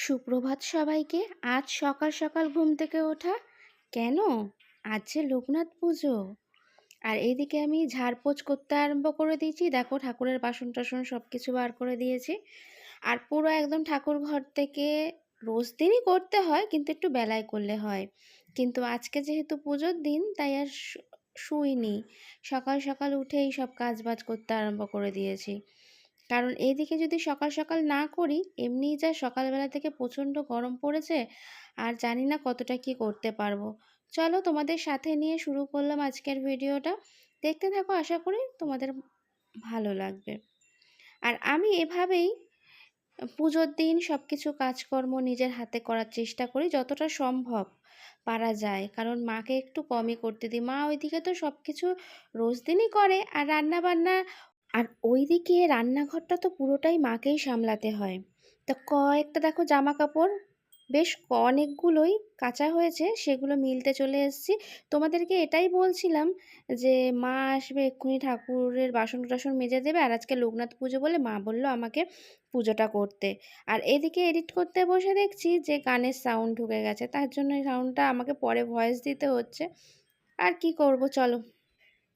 সুপ্রভাত সবাইকে, আজ সকাল সকাল ঘুম থেকে ওঠা? কেন? আজ যে লোকনাথ পুজো। আর এইদিকে আমি ঝাড়পোছ করতে আরম্ভ করে দিয়েছি। দেখো ঠাকুরের বাসন টাসন সব কিছু বার করে দিয়েছি। আর পুরো একদম ঠাকুর ঘর থেকে রোজ দিনই করতে হয়, কিন্তু একটু বেলায় করলে হয়। কিন্তু আজকে যেহেতু পুজোর দিন, তাই আর শুইনি। সকাল সকাল উঠেই সব কাজ বাজ করতে আরম্ভ করে দিয়েছি। কারণ এইদিকে যদি সকাল সকাল না করি, এমনিই যা সকালবেলা থেকে প্রচণ্ড গরম পড়েছে, আর জানি না কতটা কি করতে পারব। চলো তোমাদের সাথে নিয়ে শুরু করলাম আজকের ভিডিওটা। দেখতে থাকো, আশা করি তোমাদের ভালো লাগবে। আর আমি এভাবেই পুজোর দিন সব কিছু কাজকর্ম নিজের হাতে করার চেষ্টা করি, যতটা সম্ভব পারা যায়। কারণ মাকে একটু কমই করতে দিই। মা ওইদিকে তো সব কিছু রোজ দিনই করে, আর রান্না বান্না আর ওইদিকে রান্নাঘরটা তো পুরোটাই মাকেই সামলাতে হয়। তো কয়েকটা দেখো জামা কাপড় বেশ অনেকগুলোই কাঁচা হয়েছে, সেগুলো মিলতে চলে এসেছি। তোমাদেরকে এটাই বলছিলাম যে মা আসবে এক্ষুনি ঠাকুরের বাসন টাসন মেজে দেবে আর আজকে লোকনাথ পুজো বলে মা বলল আমাকে পুজোটা করতে। আর এদিকে এডিট করতে বসে দেখছি যে গানের সাউন্ড ঢুকে গেছে, তার জন্য এই সাউন্ডটা আমাকে পরে ভয়েস দিতে হচ্ছে। আর কি করব চলো।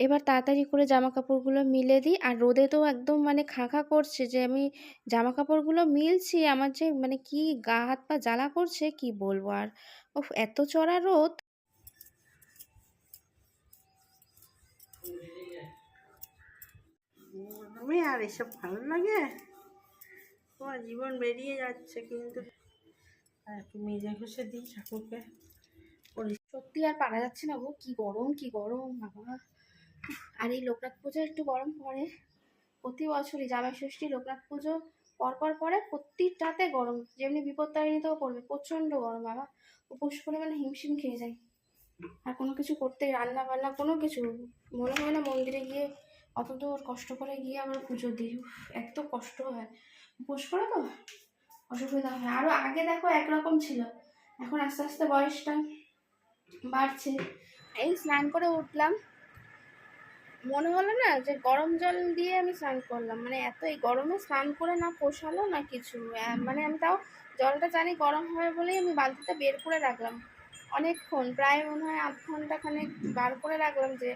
এবার তাড়াতাড়ি করে জামা কাপড়গুলো মিলে দিই। আর রোদে তো একদম মানে খাঁ খাঁ করছে যে আমি জামা কাপড়গুলো মিলছি আমার যে মানে কি গা হাত পা জ্বালা করছে কি বলব আর? ওফ এত চড়া রোদ। আর এসব ভালো লাগে? তোমার জীবন বেরিয়ে যাচ্ছে কিন্তু। মেজে ঘষে দিই ঠাকুরকে। সত্যি আর পারা যাচ্ছে না গো কি গরম কি গরম বাবা। আর এই লোকনাথ পুজো একটু গরম পড়ে। প্রতি বছরই জামাই ষষ্ঠী লোকনাথ পুজো, পরপর পরে প্রতিটাতে গরম। যেমনি বিপত্তারিণীতেও পড়বে, প্রচণ্ড গরম বাবা। উপোস করে মানে হিমশিম খেয়ে যায়। আর কোনো কিছু করতে রান্না বান্না কোনো কিছু, মনে হয় না মন্দিরে গিয়ে অত দূর কষ্ট করে গিয়ে আবার পুজো দিই। এত কষ্ট হয়। উপোস করে তো, অসুবিধা হয়। আরও আগে দেখো একরকম ছিল। এখন আস্তে আস্তে বয়সটা বাড়ছে। এই স্নান করে উঠলাম। মনে হলো না যে গরম জল দিয়ে আমি স্নান করলাম। মানে এত এই গরমে স্নান করে না পোষালো না কিছু। মানে আমি তাও জলটা জানি গরম হবে বলেই আমি বালতিটা বের করে রাখলাম। অনেকক্ষণ, প্রায় মনে হয় আধ ঘণ্টা খানেক বার করে রাখলাম যে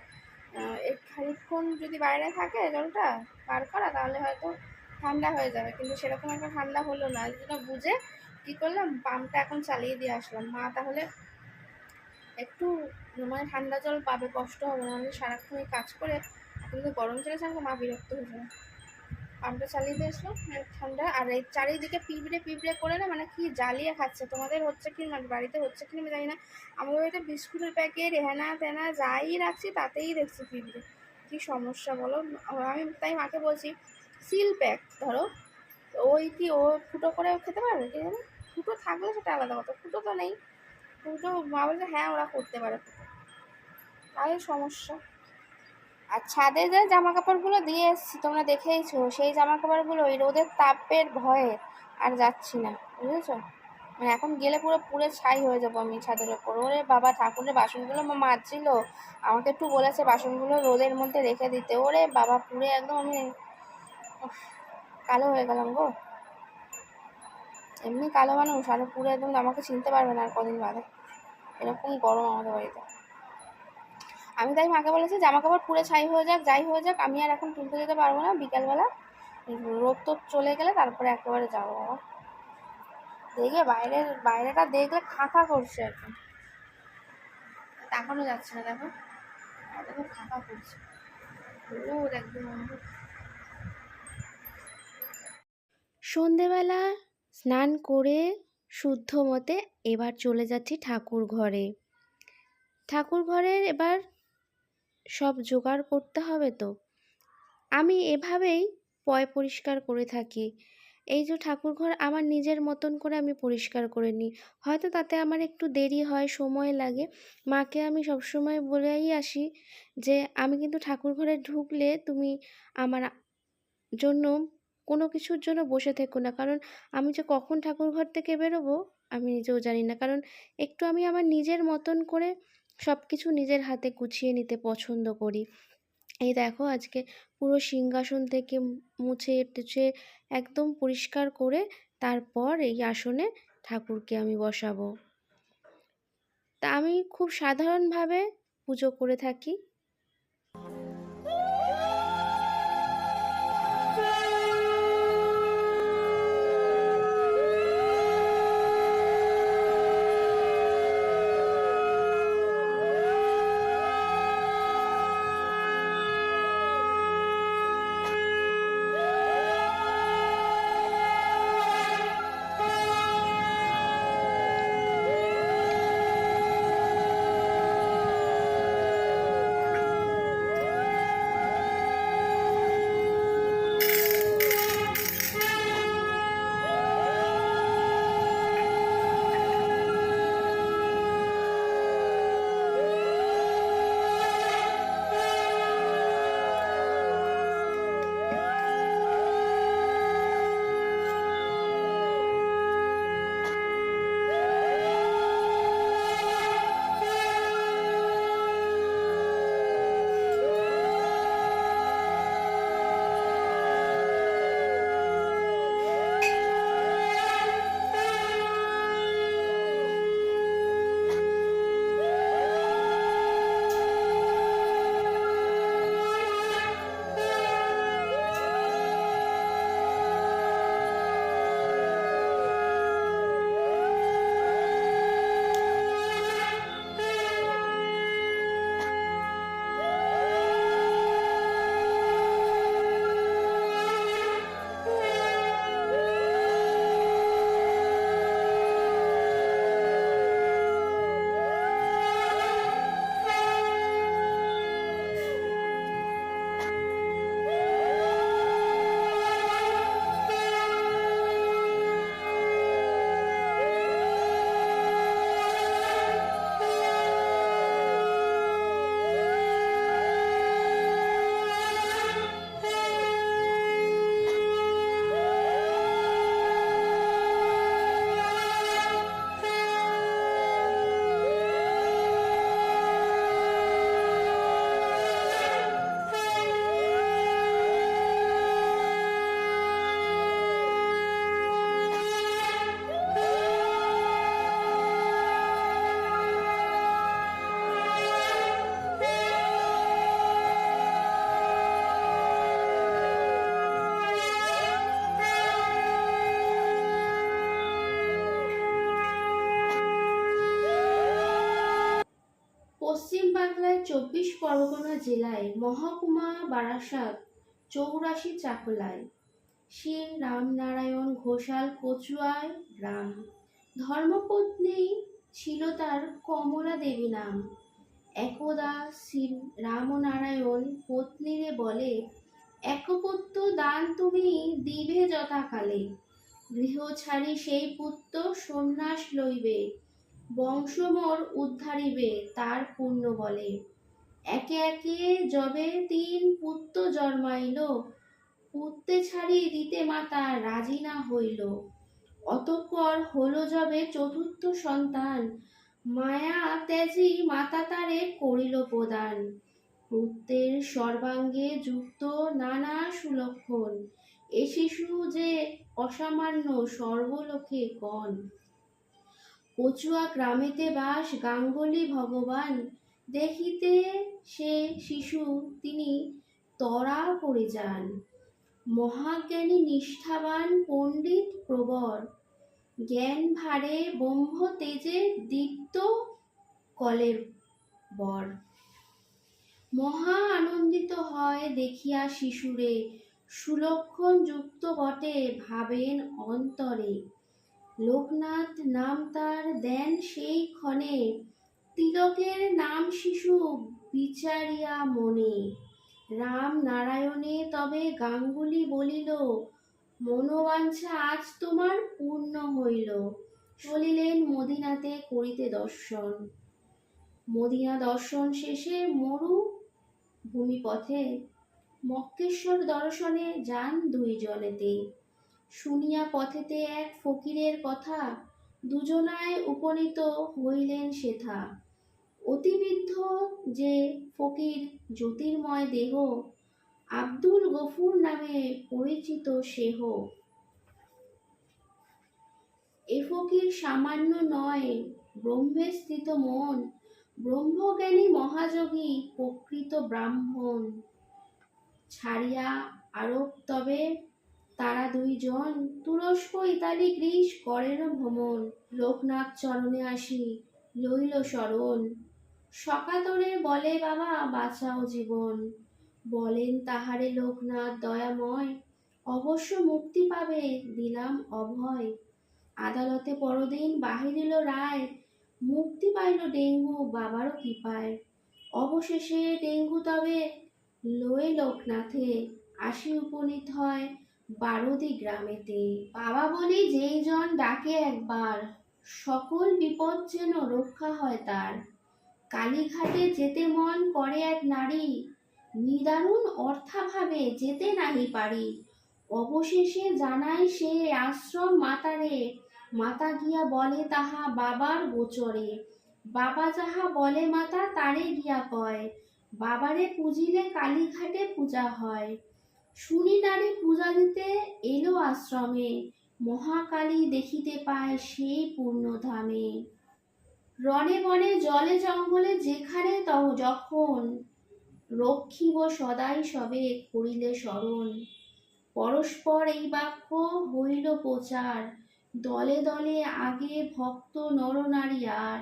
খানিকক্ষণ যদি বাইরে থাকে জলটা বার করা তাহলে হয়তো ঠান্ডা হয়ে যাবে। কিন্তু সেরকম একটা ঠান্ডা হলো না। এই জন্য বুঝে কী করলাম, পাম্পটা এখন চালিয়ে দিয়ে আসলাম। মা তাহলে একটু মানে ঠান্ডা জল পাবে, কষ্ট হবে, না আমি সারাক্ষণ কাজ করে এখন তো গরম চলে যাবে মা বিরক্ত হয়ে যাবে পাম্পটা চালিয়ে দিয়ে আসলাম মানে ঠান্ডা, আর এই চারিদিকে পিঁপড়ে পিঁপড়ে করে না মানে কি জ্বালিয়ে খাচ্ছে, তোমাদের হচ্ছে কি মানে বাড়িতে হচ্ছে কি আমি জানি না। আমাদের বাড়িতে বিস্কুটের প্যাকেট, হেনা তেনা যাই রাখছি, তাতেই দেখছি পিঁপড়ে। কি সমস্যা বলো? আমি তাই মাকে বলছি, সিল প্যাক, ধরো। ওই কি ও ফুটো করে খেতে পারবে, কি জানো? ফুটো থাকলে সেটা আলাদা কথা, ফুটো তো নেই। ফুটো মা বলছে হ্যাঁ ওরা করতে পারে। তাই সমস্যা। আর ছাদে যে জামা কাপড়গুলো দিয়ে এসেছি, তোমরা দেখেইছো, সেই জামা কাপড়গুলো ওই রোদের তাপের ভয়ে আর যাচ্ছি না, বুঝেছ? মানে এখন গেলে পুরো পুরো ছাই হয়ে যাব আমি ছাদের ওপর। ওরে বাবা, ঠাকুরের বাসনগুলো মা মাজছিল। আমাকে একটু বলেছে বাসনগুলো রোদের মধ্যে রেখে দিতে। ওরে বাবা পুরে একদম আমি কালো হয়ে গেলাম গো। এমনি কালো মানুষ আরও পুরো একদম আমাকে চিনতে পারবে না আর কদিন বাদে। এরকম গরম আমাদের বাড়িতে। আমি তাই মাকে বলেছি জামা কাপড় পুরো ছাই হয়ে যাক যাই হয়ে যাক আমি আর এখন তুলতে যেতে পারব না বিকালবেলা রোদ তো চলে গেলে তারপরে একেবারে যাব বাবা। দেখে বাইরের বাইরেটা দেখলে খাঁকা করছে এখন। তাকানো যাচ্ছে না দেখো। আর দেখো খাঁকা করছে। রোদ একদম সন্ধেবেলা স্নান করে শুদ্ধ মতে এবার চলে যাচ্ছি ঠাকুর ঘরে। ঠাকুর ঘরের এবার সব জোগাড় করতে হবে তো। আমি এভাবেই পয় পরিষ্কার করে থাকি। এই যে ঠাকুর ঘর আমার নিজের মতন করে আমি পরিষ্কার করে নিই। হয়তো তাতে আমার একটু দেরি হয়, সময় লাগে। মাকে আমি সবসময় বলেই আসি যে, আমি কিন্তু ঠাকুর ঘরে ঢুকলে তুমি আমার জন্য কোনো কিছুর জন্য বসে থেকো না। কারণ আমি যে কখন ঠাকুর ঘর থেকে বেরোবো, আমি নিজেও জানি না। কারণ একটু আমি আমার নিজের মতন করে সব কিছু নিজের হাতে গুছিয়ে নিতে পছন্দ করি। এই দেখো আজকে পুরো সিংহাসন থেকে মুছে টুছে একদম পরিষ্কার করে তারপর এই আসনে ঠাকুরকে আমি বসাবো। তা আমি খুব সাধারণভাবে পুজো করে থাকি। পরগনা জেলায় মহকুমা বারাসাত চৌরাশি চাকলায়। শ্রী রামনারায়ণ ঘোষাল কচুয়ায় গ্রাম। ধর্মপত্নী ছিল তার কমলা দেবী নাম। একদা শ্রী রামনারায়ণ পত্নীরে বলে, একপত্য দান তুমি দিবে যথাকালে। গৃহ ছাড়ি সেই পুত্র সন্ন্যাস লইবে, বংশমোর উদ্ধারিবে তার পুণ্য বলে। একে একে যবে তিন পুত্র জন্মাইল, পুত্রে ছাড়ি দিতে মাতা রাজি না হইল। অতঃপর হলো যবে চতুর্থ সন্তান, মায়া তেজি মাতা তারে করিল প্রদান। পুত্রের সর্বাঙ্গে যুক্ত নানা সুলক্ষণ, এ শিশু যে অসামান্য সর্বলোকে কন কচুয়া গ্রামেতে বাস গাঙ্গুলি ভগবান দেখিতে সে শিশু, তিনি তরা করে যান। মহাজ্ঞানী নিষ্ঠাবান, পণ্ডিত প্রবর জ্ঞান ভারে ব্রহ্ম তেজে দীপ্ত কলের বর। মহা আনন্দিত হয় দেখিয়া শিশুরে। সুলক্ষণ যুক্ত বটে ভাবেন অন্তরে। লোকনাথ নাম তার দেন সেই ক্ষণে। তিলকের নাম শিশু বিচারিয়া মনে রাম নারায়ণে তবে গাঙ্গুলি বলিল, মনোবাঞ্ছা আজ তোমার পূর্ণ হইল। চলিলেন মদিনাতে করিতে দর্শন। মদিনা দর্শন শেষে মরু ভূমিপথে মক্কেশ্বর দর্শনে যান দুইজনেতে শুনিয়া পথেতে এক ফকিরের কথা দুজনায় উপনীত হইলেন সেথা। অতিবৃদ্ধ যে ফকির জ্যোতির্ময় দেহ, আব্দুল গফুর নামে পরিচিত সেহ। এ ফকির সামান্য নয়, ব্রহ্মে স্থিত মন, ব্রহ্মজ্ঞানী মহাযোগী প্রকৃত ব্রাহ্মণ। ছাড়িয়া আরব তবে তারা দুইজন তুরস্ক, ইতালি, গ্রীস করেন ভ্রমণ। লোকনাথ চরণে আসি, লইল শরণ। সকাতরে বলে বাবা, বাঁচাও জীবন। বলেন তাহারে লোকনাথ দয়াময়, অবশ্য মুক্তি পাবে দিলাম অভয়। আদালতে পরদিন বাহিরিল রায়, মুক্তি পাইল ডেঙ্গু বাবারও কৃপায়। অবশেষে ডেঙ্গু তবে লয়ে লোকনাথে, আসি উপনীত হয় বারোদি গ্রামেতে। বাবা বলি, যেই জন ডাকে একবার, সকল বিপদ যেন রক্ষা হয় তার। কালীঘাটে যেতে মন করে এক নারী। নিদারুণ অর্থাভাবে যেতে নাহি পারি। অবশেষে জানাই সে আশ্রম মাতারে। মাতা গিয়া বলে তাহা বাবার গোচরে। বাবা যাহা বলে মাতা, তারে গিয়া কয়, বাবারে পুজিলে কালীঘাটে পূজা হয়। শুনি নারী পূজা দিতে এলো আশ্রমে। মহাকালী দেখিতে পায় সেই পূর্ণধামে। রণে বনে, জলে জঙ্গলে যেখানে তহ যখন রক্ষিব সদাই সবে করিলে স্মরণ। পরস্পর এই বাক্য হইল প্রচার। দলে দলে আগে ভক্ত নরনারী আর।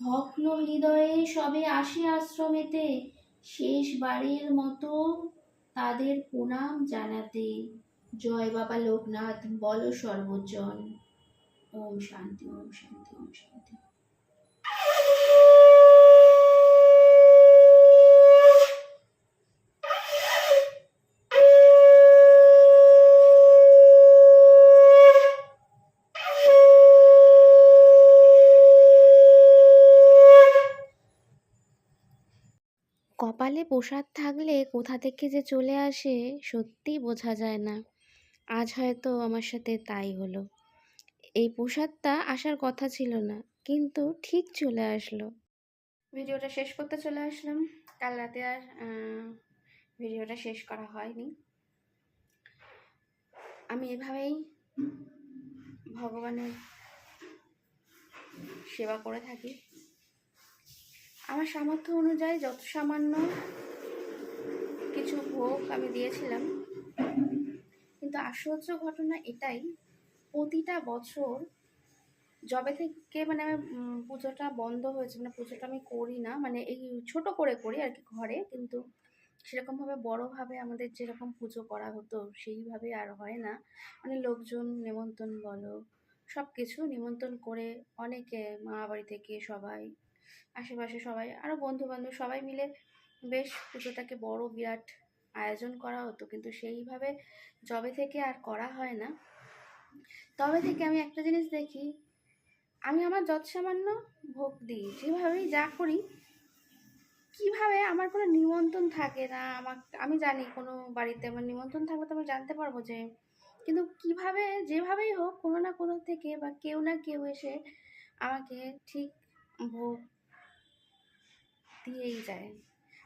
ভগ্ন হৃদয়ে সবে আসে আশ্রমেতে, শেষবারের মতো তাদের প্রণাম জানাতে। জয় বাবা লোকনাথ, বল সর্বজন। ওম শান্তি ওম শান্তি ওম শান্তি। কপালে প্রসাদ থাকলে কোথা থেকে যে চলে আসে সত্যিই বোঝা যায় না। আজ হয়তো আমার সাথে তাই হলো। এই প্রসাদটা আসার কথা ছিল না, কিন্তু ঠিক চলে আসলো। ভিডিওটা শেষ করতে চলে আসলাম। কাল রাতে আর ভিডিওটা শেষ করা হয়নি। আমি এভাবেই ভগবানের সেবা করে থাকি। আমার সামর্থ্য অনুযায়ী যত সামান্য কিছু ভোগ আমি দিয়েছিলাম। কিন্তু আশ্চর্য ঘটনা এটাই, প্রতিটা বছর যবে থেকে মানে আমি পুজোটা বন্ধ হয়েছে মানে পুজোটা আমি করি না মানে এই ছোট করে করি আর কি ঘরে, কিন্তু সেরকমভাবে বড়োভাবে আমাদের যেরকম পুজো করা হতো, সেইভাবে আর হয় না। মানে লোকজন নিমন্ত্রণ বলো সব কিছু নিমন্ত্রণ করে অনেকে মামা বাড়ি থেকে সবাই আশেপাশে সবাই আরও বন্ধু বান্ধব সবাই মিলে বেশ পুজোটাকে বড় বিরাট আয়োজন করা হতো। কিন্তু সেইভাবে যবে থেকে আর করা হয় না। তবে থেকে আমি একটা জিনিস দেখি, আমি আমার যৎ সামান্য ভোগ দিই, যেভাবেই যা করি, কীভাবে আমার কোনো নিমন্ত্রণ থাকে না, আমার, আমি জানি কোনো বাড়িতে আমার নিমন্ত্রণ থাকলে তো আমি জানতে পারব যে, কিন্তু কীভাবে, যেভাবেই হোক কোনো না কোনো থেকে বা কেউ না কেউ এসে আমাকে ঠিক ভোগ দিয়েই যায়।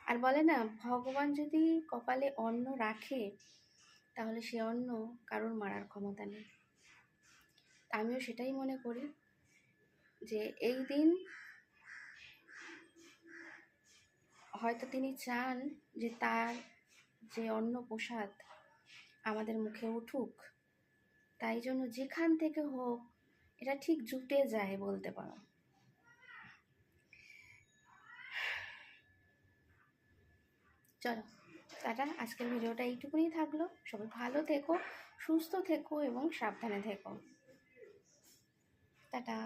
আর বলে না, ভগবান যদি কপালে অন্ন রাখে, তাহলে সে অন্ন কারোর মারার ক্ষমতা নেই। আমিও সেটাই মনে করি যে, এই দিন হয়তো তিনি চান যে তার যে অন্ন প্রসাদ আমাদের মুখে উঠুক, তাই জন্য যেখান থেকে হোক, এটা ঠিক জুটে যায় বলতে পারো। চলো, টাটা। আজকের ভিডিওটা এইটুকুনি থাকল। সবাই ভালো থেকো, সুস্থ থেকো এবং সাবধানে থেকো। টাটা।